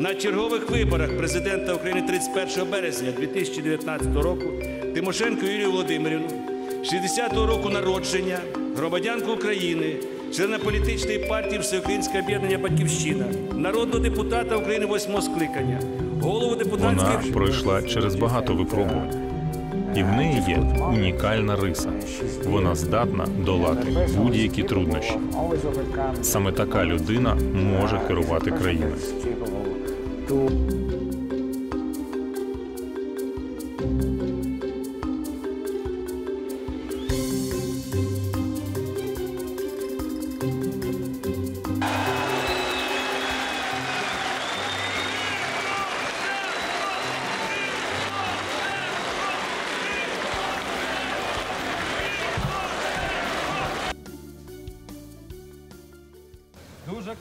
На чергових виборах президента України 31 березня 2019 року Тимошенко Юлію Володимирівну, 60-го року народження, громадянку України, члена політичної партії Всеукраїнське об'єднання Батьківщина, народного депутата України 8 скликання, голову Вона депутатських пройшла через багато випробувань, і в неї є унікальна риса. Вона здатна долати будь-які труднощі. Саме така людина може керувати країною. Дуже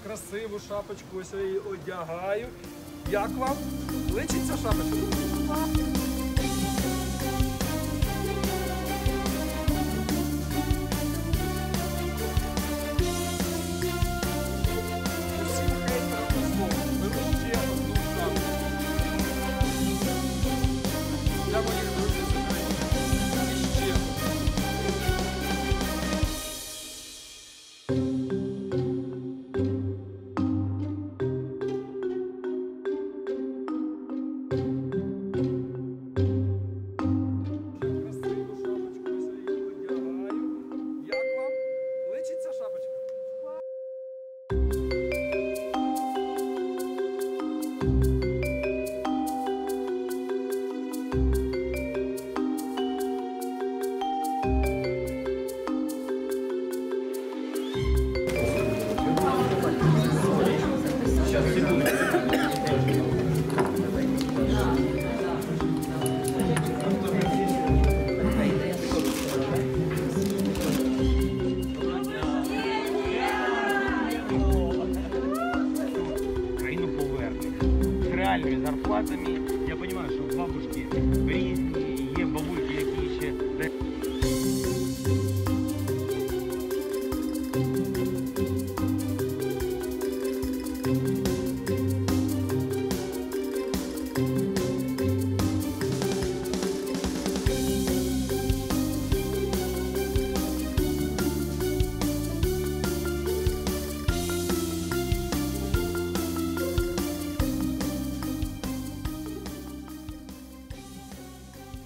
красиву шапочку ось її одягаю. Як вам? Личиться шапочка? З зарплатами. Я понимаю, что бабушки різні,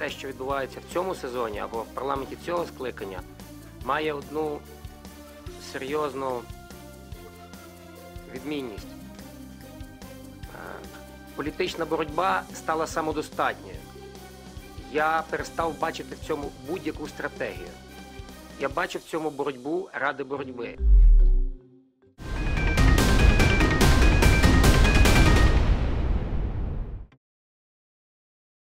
те, що відбувається в цьому сезоні або в парламенті цього скликання, має одну серйозну відмінність. Е, Політична боротьба стала самодостатньою. Я перестав бачити в цьому будь-яку стратегію. Я бачу в цьому боротьбу ради боротьби.